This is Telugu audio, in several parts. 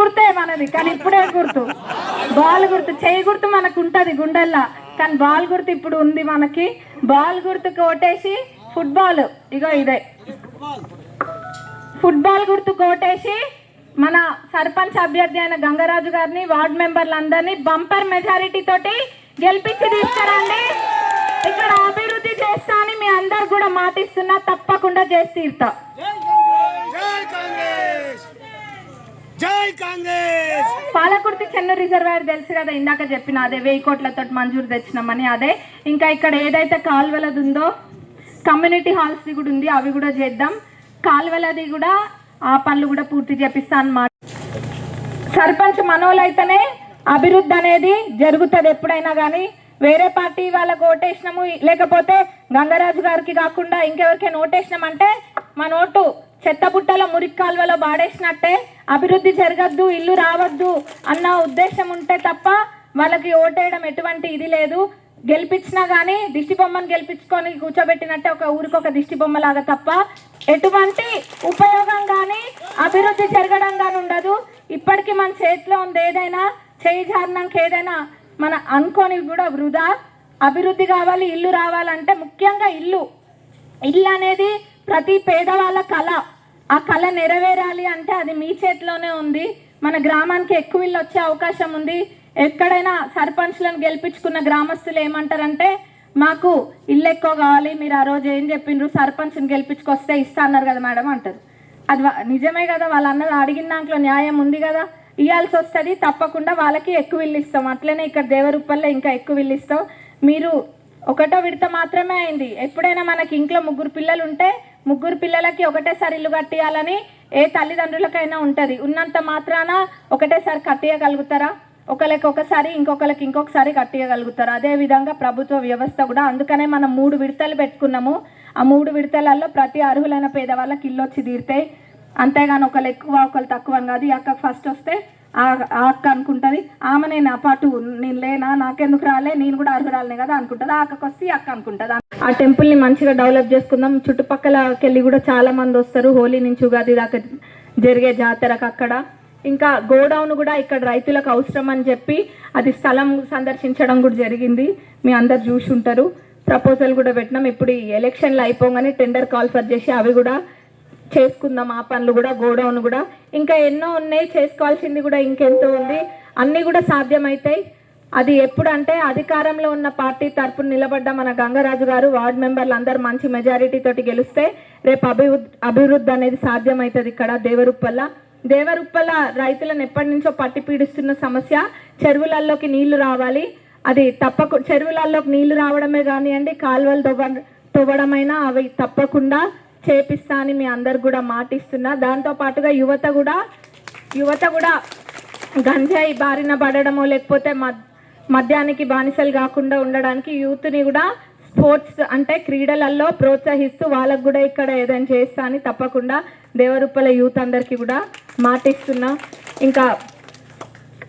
గుర్తే మనది కానీ ఇప్పుడే గుర్తు. బాల్ గుర్తు చేయి గుర్తు మనకు ఉంటది గుండెల్లా. కానీ బాల్ గుర్తు ఇప్పుడు ఉంది మనకి. బాల్ గుర్తు కోటేసి ఫుట్బాల్ ఇగో ఇదే. ఫుట్బాల్ గుర్తు కోటేసి మన సర్పంచ్ అభ్యర్థి అయిన గంగరాజు గారిని వార్డ్ మెంబర్లందరినీ బంపర్ మెజారిటీ తోటి గెలిపించి తీసుకురండి. ఇక్కడ అభివృద్ధి చేస్తా అని మీ అందరు కూడా మాటిస్తున్నా తప్పకుండా చేసి తీరుతా. జై కాంగ్రెస్! పాలకుర్తి చెన్ను రిజర్వాయర్ తెలుసు కదా ఇందాక చెప్పిన అదే వెయ్యి కోట్లతో మంజూరు తెచ్చినామని అదే. ఇంకా ఇక్కడ ఏదైతే కాలువలది ఉందో కమ్యూనిటీ హాల్స్ది కూడా ఉంది అవి కూడా చేద్దాం. కాలువలది కూడా ఆ పనులు కూడా పూర్తి చేపిస్తా అన్నమాట. సర్పంచ్ మనోలైతేనే అభివృద్ధి అనేది జరుగుతుంది ఎప్పుడైనా కానీ వేరే పార్టీ వాళ్ళకు ఓటేసినాము లేకపోతే గంగరాజు గారికి కాకుండా ఇంకెవరికైనా ఓటేసినామంటే మన ఓటు చెత్తబుట్టలో మురికి కాలువలో బాడేసినట్టే అభివృద్ధి జరగద్దు ఇల్లు రావద్దు అన్న ఉద్దేశం ఉంటే తప్ప వాళ్ళకి ఓటేయడం ఎటువంటి ఇది లేదు. గెలిపించినా కానీ దిష్టి బొమ్మను గెలిపించుకొని కూర్చోబెట్టినట్టే ఒక ఊరికి ఒక దిష్టి బొమ్మలాగా తప్ప ఎటువంటి ఉపయోగం కానీ అభివృద్ధి జరగడం కానీ ఉండదు. ఇప్పటికీ మన చేతిలో ఉంది ఏదైనా చేయి జారినాక ఏదైనా మన అనుకోని కూడా వృధా. అభివృద్ధి కావాలి ఇల్లు రావాలంటే ముఖ్యంగా ఇల్లు. ఇల్లు అనేది ప్రతి పేదవాళ్ళ కళ. ఆ కళ నెరవేరాలి అంటే అది మీ చేతిలోనే ఉంది. మన గ్రామానికి ఎక్కువ ఇల్లు వచ్చే అవకాశం ఉంది. ఎక్కడైనా సర్పంచ్లను గెలిపించుకున్న గ్రామస్తులు ఏమంటారంటే మాకు ఇల్లు ఎక్కువ కావాలి మీరు ఆ రోజు ఏం చెప్పిండ్రు? సర్పంచ్ని గెలిపించుకొస్తే ఇస్తా అన్నారు కదా మేడం అంటారు. అది నిజమే కదా వాళ్ళు అన్నది అడిగిన దాంట్లో న్యాయం ఉంది కదా. ఇవ్వాల్సి వస్తుంది తప్పకుండా వాళ్ళకి ఎక్కువ ఇల్లు ఇస్తాం. అట్లనే ఇక్కడ దేవరూపల్లో ఇంకా ఎక్కువ ఇల్లు ఇస్తాం. మీరు ఒకటో విడత మాత్రమే అయింది. ఎప్పుడైనా మనకి ఇంట్లో ముగ్గురు పిల్లలు ఉంటే ముగ్గురు పిల్లలకి ఒకటేసారి ఇల్లు కట్టియాలని ఏ తల్లిదండ్రులకైనా ఉంటుంది. ఉన్నంత మాత్రాన ఒకటేసారి కట్టియగలుగుతారా? ఒకరికి ఒకసారి ఇంకొకరికి ఇంకొకసారి కట్టియగలుగుతారు? అదే విధంగా ప్రభుత్వ వ్యవస్థ కూడా. అందుకనే మనం మూడు విడతలు పెట్టుకున్నాము. ఆ మూడు విడతలలో ప్రతి అర్హులైన పేదవాళ్ళకి ఇల్లు వచ్చి తీరుతాయి అంతేగాని ఒకళ్ళు ఎక్కువ ఒకళ్ళు తక్కువ అని కాదు. ఈ అక్క ఫస్ట్ వస్తే ఆ ఆ అక్క అనుకుంటుంది ఆమె నేను ఆ పాటు నేను లేనా? నాకెందుకు రాలే? నేను కూడా అర్హురాలనే కదా? అనుకుంటుంది. ఆ అక్కకు వస్తే అక్క అనుకుంటుంది. ఆ టెంపుల్ని మంచిగా డెవలప్ చేసుకుందాం. చుట్టుపక్కలకి వెళ్ళి కూడా చాలా మంది వస్తారు. హోలీ నుంచి ఉగాది దాకా జరిగే జాతరకు అక్కడ. ఇంకా గోడౌన్ కూడా ఇక్కడ రైతులకు అవసరం అని చెప్పి అది స్థలం సందర్శించడం కూడా జరిగింది. మీ అందరు చూసి ఉంటారు ప్రపోజల్ కూడా పెట్టినాం. ఇప్పుడు ఈ ఎలక్షన్లు అయిపోగానే టెండర్ కాల్ఫర్ చేసి అవి కూడా చేసుకుందాం ఆ పనులు కూడా గోడౌన్ కూడా. ఇంకా ఎన్నో ఉన్నాయి చేసుకోవాల్సింది కూడా ఇంకెంతో ఉంది. అన్నీ కూడా సాధ్యమవుతాయి అది ఎప్పుడు అంటే అధికారంలో ఉన్న పార్టీ తరపున నిలబడ్డ మన గంగరాజు గారు వార్డ్ మెంబర్లు అందరూ మంచి మెజారిటీ తోటి గెలిస్తే రేపు అభివృద్ధి అభివృద్ధి అనేది సాధ్యమవుతుంది ఇక్కడ దేవరుప్పల్ల. దేవరుప్పల రైతులను ఎప్పటి నుంచో పట్టి పీడిస్తున్న సమస్య చెరువులలోకి నీళ్ళు రావాలి. అది తప్పకు చెరువులలోకి నీళ్ళు రావడమే కానివ్వండి కాలువలు తవ్వ తవ్వడమైనా అవి తప్పకుండా చేపిస్తా అని మీ అందరు కూడా మాటిస్తున్నా. దాంతో పాటుగా యువత కూడా యువత కూడా గంజాయి బారిన పడడమో లేకపోతే మద్ మద్యానికి బానిసలు కాకుండా ఉండడానికి యూత్ని కూడా స్పోర్ట్స్ అంటే క్రీడలలో ప్రోత్సహిస్తూ వాళ్ళకు కూడా ఇక్కడ ఏదైనా చేస్తా అని తప్పకుండా దేవరూపల యూత్ అందరికీ కూడా మాటిస్తున్నా. ఇంకా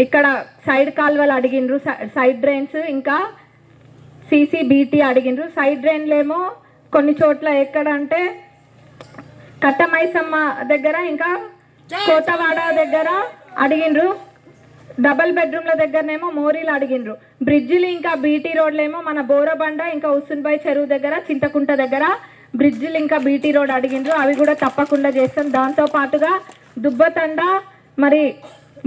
ఇక్కడ సైడ్ కాలువలు అడిగిండ్రు సై- సైడ్ డ్రైన్స్ ఇంకా సీసీబీటీ అడిగినరు అడిగిండ్రు. సైడ్ డ్రైన్లేమో కొన్ని చోట్ల ఎక్కడ అంటే కట్టమైసమ్మ దగ్గర ఇంకా కోతవాడ దగ్గర అడిగిండ్రు. డబల్ బెడ్రూమ్ల దగ్గరనేమో మోరీలు అడిగిండ్రు. బ్రిడ్జిలు ఇంకా బీటీ రోడ్లేమో మన బోరబండ ఇంకా ఉసున్బాయ్ చెరువు దగ్గర చింతకుంట దగ్గర బ్రిడ్జిలు ఇంకా బీటీ రోడ్ అడిగిండ్రు. అవి కూడా తప్పకుండా చేస్తాం. దాంతో పాటుగా దుబ్బతండ మరి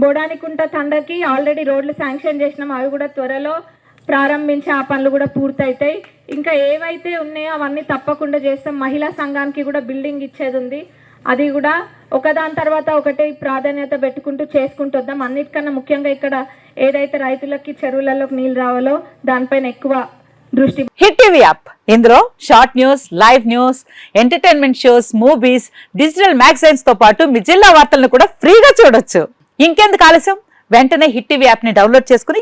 బోడానికుంట తండకి ఆల్రెడీ రోడ్లు శాంక్షన్ చేసినాం. అవి కూడా త్వరలో ప్రారంభించే ఆ పనులు కూడా పూర్తవుతాయి ఇంకా ఏవైతే ఉన్నాయో అవన్నీ తప్పకుండా చేస్తాం. మహిళా సంఘానికి కూడా బిల్డింగ్ ఇచ్చేది ఉంది అది కూడా ఒకదాని తర్వాత ఒకటి ప్రాధాన్యత పెట్టుకుంటూ చేసుకుంటూ వద్దాం. అన్నిటికన్నా ముఖ్యంగా ఇక్కడ ఏదైతే రైతులకి చెరువులలోకి నీళ్ళు రావాలో దానిపైన ఎక్కువ దృష్టి హిట్ టీవీ యాప్. ఇందులో short news live news entertainment shows movies digital మ్యాగజైన్స్తో పాటు మీ జిల్లా వార్తలను కూడా ఫ్రీగా చూడొచ్చు. ఇంకెందుకు ఆలస్యం? వెంటనే హిట్ టీవీ యాప్ని డౌన్లోడ్ చేసుకుని